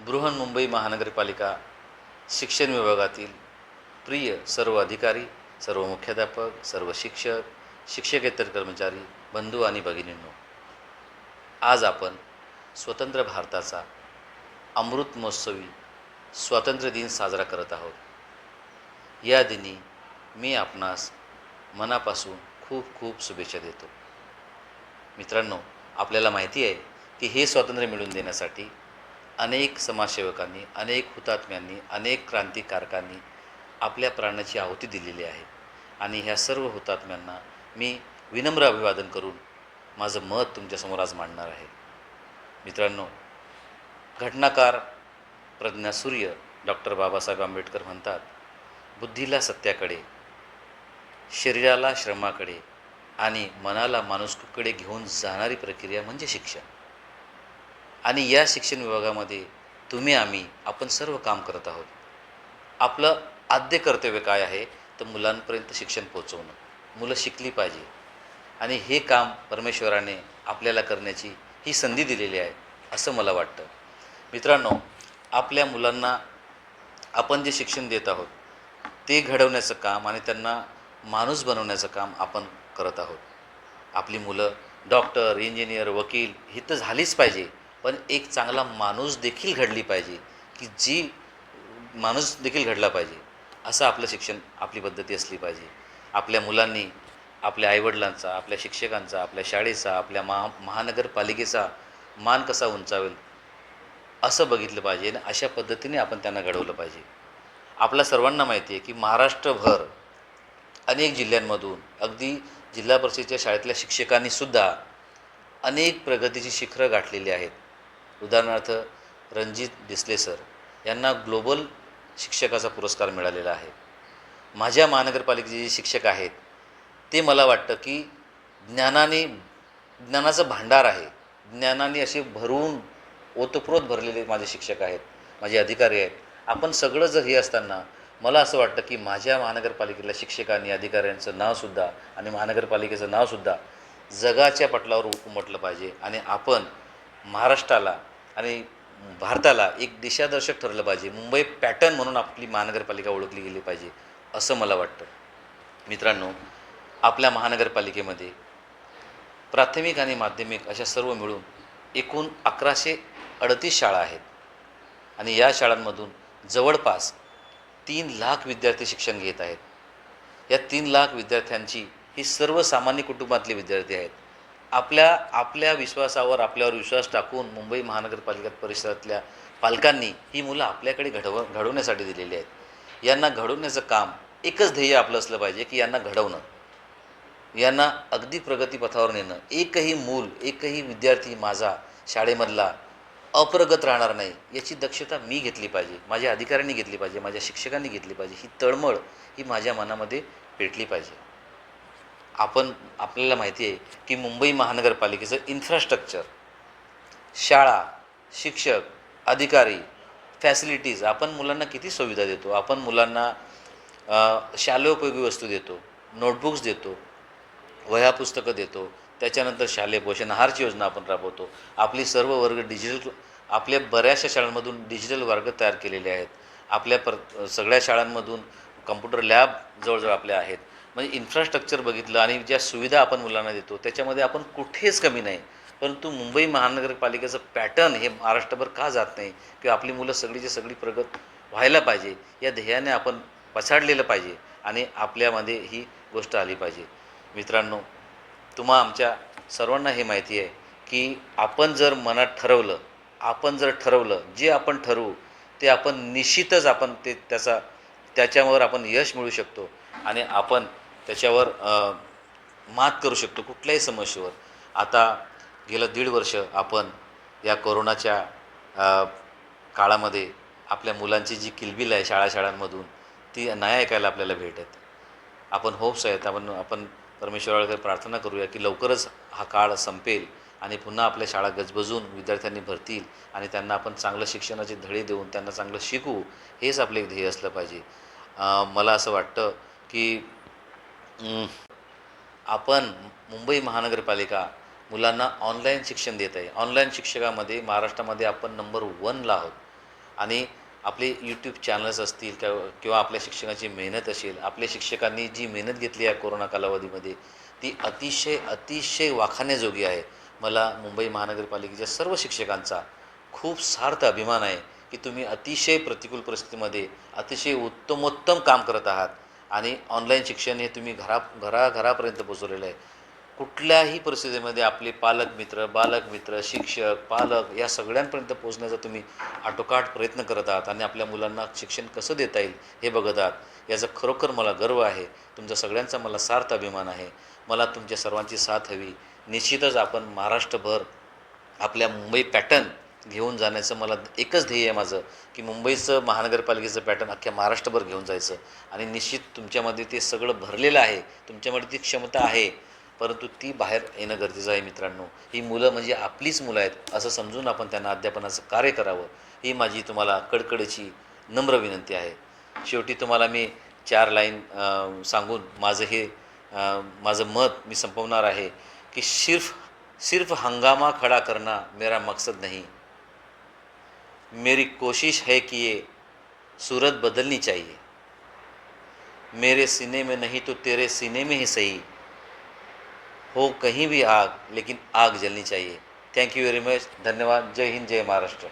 बृहन्मुंबई महानगरपालिका शिक्षण विभागातील प्रिय सर्व अधिकारी सर्व मुख्याध्यापक सर्व शिक्षक शिक्षकेतर कर्मचारी बंधू आणि भगिनींनो आज आपण स्वतंत्र भारताचा अमृत महोत्सवी स्वातंत्र्य दिन साजरा करत आहोत. या दिनी मी आपणास मनापासून खूप खूप शुभेच्छा देतो. मित्रांनो आपल्याला माहिती आहे की हे स्वातंत्र्य मिळवून देण्यासाठी अनेक समाजसेवकांनी अनेक हुतात्म्यांनी अनेक क्रांतिकारकांनी आपल्या प्राणाची आहुती दिलेली आहे. आणि ह्या सर्व हुतात्म्यांना मी विनम्र अभिवादन करून माझं मत तुमच्यासमोर आज मांडणार आहे. मित्रांनो घटनाकार प्रज्ञा सूर्य डॉक्टर बाबासाहेब आंबेडकर म्हणतात बुद्धीला सत्याकडे शरीराला श्रमाकडे आणि मनाला माणुसकीकडे घेऊन जाणारी प्रक्रिया म्हणजे शिक्षण. आणि या शिक्षण विभागामध्ये तुम्ही आम्ही आपण सर्व काम करत आहोत. आपलं आद्य कर्तव्य काय आहे? तर मुलांपर्यंत शिक्षण पोचवणं मुलं शिकली पाहिजे. आणि हे काम परमेश्वराने आपल्याला करण्याची ही संधी दिलेली आहे असं मला वाटतं. मित्रांनो आपल्या मुलांना आपण जे शिक्षण देत आहोत ते घडवण्याचं काम आणि त्यांना माणूस बनवण्याचं काम आपण करत आहोत. आपली मुलं डॉक्टर इंजिनियर वकील ही तर झालीच पाहिजे. पण एक चांगला माणूस देखील घडली पाहिजे की जी माणूस देखील घडला पाहिजे असं आपलं शिक्षण आपली पद्धती असली पाहिजे. आपल्या मुलांनी आपल्या आईवडिलांचा आपल्या शिक्षकांचा आपल्या शाळेचा आपल्या महा महानगरपालिकेचा मान कसा उंचावेल असं बघितलं पाहिजे आणि अशा पद्धतीने आपण त्यांना घडवलं पाहिजे. आपल्या सर्वांना माहिती आहे की महाराष्ट्रभर अनेक जिल्ह्यांमधून अगदी जिल्हा परिषदेच्या शाळेतल्या शिक्षकांनीसुद्धा अनेक प्रगतीची शिखरं गाठलेली आहेत. उदाहरणार्थ रणजित डिसले सर यांना ग्लोबल शिक्षकाचा पुरस्कार मिळालेला आहे. माझ्या महानगरपालिकेचे जे शिक्षक आहेत ते मला वाटतं की ज्ञानाने ज्ञानाचं भांडार आहे. ज्ञानाने असे भरून ओतप्रोत भरलेले माझे शिक्षक आहेत माझे अधिकारी आहेत. आपण सगळं जर हे असताना मला असं वाटतं की माझ्या महानगरपालिकेतल्या शिक्षकांनी अधिकाऱ्यांचं नावसुद्धा आणि महानगरपालिकेचं नावसुद्धा जगाच्या पटलावर उमटलं पाहिजे आणि आपण महाराष्ट्राला आणि भारताला एक दिशादर्शक ठरलं पाहिजे. मुंबई पॅटर्न म्हणून आपली महानगरपालिका ओळखली गेली पाहिजे असं मला वाटतं. मित्रांनो आपल्या महानगरपालिकेमध्ये प्राथमिक आणि माध्यमिक अशा सर्व मिळून एकूण अकराशे अडतीस शाळा आहेत. आणि या शाळांमधून जवळपास तीन लाख विद्यार्थी शिक्षण घेत आहेत. या तीन लाख विद्यार्थ्यांची ही सर्वसामान्य कुटुंबातले विद्यार्थी आहेत. आपल्या आपल्या विश्वासावर आपल्यावर विश्वास टाकून मुंबई महानगरपालिका परिसरातल्या पालकांनी ही मुलं आपल्याकडे घडव घडवण्यासाठी दिलेली आहेत. यांना घडवण्याचं काम एकच ध्येय आपलं असलं पाहिजे की यांना घडवणं. यांना अगदी प्रगतीपथावर नेणं. एकही मूल एकही विद्यार्थी माझा शाळेमधला अप्रगत राहणार नाही याची दक्षता मी घेतली पाहिजे माझ्या अधिकाऱ्यांनी घेतली पाहिजे माझ्या शिक्षकांनी घेतली पाहिजे. ही तळमळ ही माझ्या मनामध्ये पेटली पाहिजे. आपण आपल्याला माहिती आहे की मुंबई महानगरपालिकेचं इन्फ्रास्ट्रक्चर शाळा शिक्षक अधिकारी फॅसिलिटीज आपण मुलांना किती सुविधा देतो? आपण मुलांना अ, शालेयोपयोगी वस्तू देतो नोटबुक्स देतो वह्या पुस्तकं देतो त्याच्यानंतर शालेय पोषण आहारची योजना आपण राबवतो. आपली सर्व वर्ग डिजिटल आपल्या बऱ्याचशा शाळांमधून डिजिटल वर्ग तयार केलेले आहेत. आपल्या पर सगळ्या शाळांमधून कम्प्युटर लॅब जवळजवळ आपल्या आहेत. म्हणजे इन्फ्रास्ट्रक्चर बघितलं आणि ज्या सुविधा आपण मुलांना देतो त्याच्यामध्ये आपण कुठेच कमी नाही. परंतु मुंबई महानगरपालिकेचं पॅटर्न हे महाराष्ट्रभर का जात नाही? किंवा आपली मुलं सगळीची सगळी प्रगत व्हायला पाहिजे या ध्येयाने आपण पछाडलेलं पाहिजे आणि आपल्यामध्ये ही गोष्ट आली पाहिजे. मित्रांनो तुम्हा आमच्या सर्वांना हे माहिती आहे की आपण जर मनात ठरवलं आपण जर ठरवलं जे आपण ठरवू ते आपण निश्चितच आपण ते त्याचा त्याच्यावर आपण यश मिळू शकतो. आणि आपण त्याच्यावर मात करू शकतो कुठल्याही समस्येवर. आता गेलं दीड वर्ष आपण या कोरोनाच्या काळामध्ये आपल्या मुलांची जी किलबिल आहे शाळा शाळांमधून ती नाही ऐकायला आपल्याला भेटत आपण होप्स आहेत. आपण आपण परमेश्वराकडे प्रार्थना करूया की लवकरच हा काळ संपेल आणि पुन्हा आपल्या शाळा गजबजून विद्यार्थ्यांनी भरतील आणि त्यांना आपण चांगलं शिक्षणाचे धडे देऊन त्यांना चांगलं शिकवू हेच आपलं एक ध्येय असलं पाहिजे. मला असं वाटतं की आपण मुंबई महानगरपालिका मुलांना ऑनलाईन शिक्षण देत आहे. ऑनलाईन शिक्षकामध्ये महाराष्ट्रामध्ये आपण नंबर वनला आहोत. आणि आपले यूट्यूब चॅनल्स असतील किंवा किंवा आपल्या शिक्षकाची मेहनत असेल आपल्या शिक्षकांनी जी मेहनत घेतली आहे कोरोना कालावधीमध्ये ती अतिशय अतिशय वाखाण्याजोगी आहे. मला मुंबई महानगरपालिकेच्या सर्व शिक्षकांचा खूप सार्थ अभिमान आहे की तुम्ही अतिशय प्रतिकूल परिस्थितीमध्ये अतिशय उत्तमोत्तम काम करत आहात. आणि ऑनलाईन शिक्षण हे तुम्ही घरा घराघरापर्यंत पोचवलेलं आहे. कुठल्याही परिस्थितीमध्ये आपले पालक मित्र बालक मित्र शिक्षक पालक या सगळ्यांपर्यंत पोहोचण्याचा तुम्ही आटोकाट प्रयत्न करत आहात आणि आपल्या मुलांना शिक्षण कसं देता येईल हे बघत आहात याचा खरोखर मला गर्व आहे. तुमच्या सगळ्यांचा मला सार्थ अभिमान आहे. मला तुमच्या सर्वांची साथ हवी. निश्चितच आपण महाराष्ट्रभर आपल्या मुंबई पॅटर्न घेऊन जाण्याचं मला एकच ध्येय आहे माझं की मुंबईचं महानगरपालिकेचं पॅटर्न अख्ख्या महाराष्ट्रभर घेऊन जायचं. आणि निश्चित तुमच्यामध्ये ते सगळं भरलेलं आहे तुमच्यामध्ये ती क्षमता आहे परंतु ती बाहेर येणं गरजेचं आहे मित्रांनो. ही मुलं म्हणजे आपलीच मुलं आहेत असं समजून आपण त्यांना अध्यापनाचं कार्य करावं. ही माझी तुम्हाला कडकडीची नम्र विनंती आहे. शेवटी तुम्हाला मी चार लाईन सांगून माझं हे माझं मत मी संपवणार आहे की सिर्फ सिर्फ हंगामा खड़ा करना मेरा मकसद नाही. मेरी कोशिश है कि ये सूरत बदलनी चाहिए। मेरे सीने में नहीं तो तेरे सीने में ही सही। हो कहीं भी आग, लेकिन आग जलनी चाहिए। थैंक यू वेरी मच धन्यवाद। जय हिंद, जय महाराष्ट्र।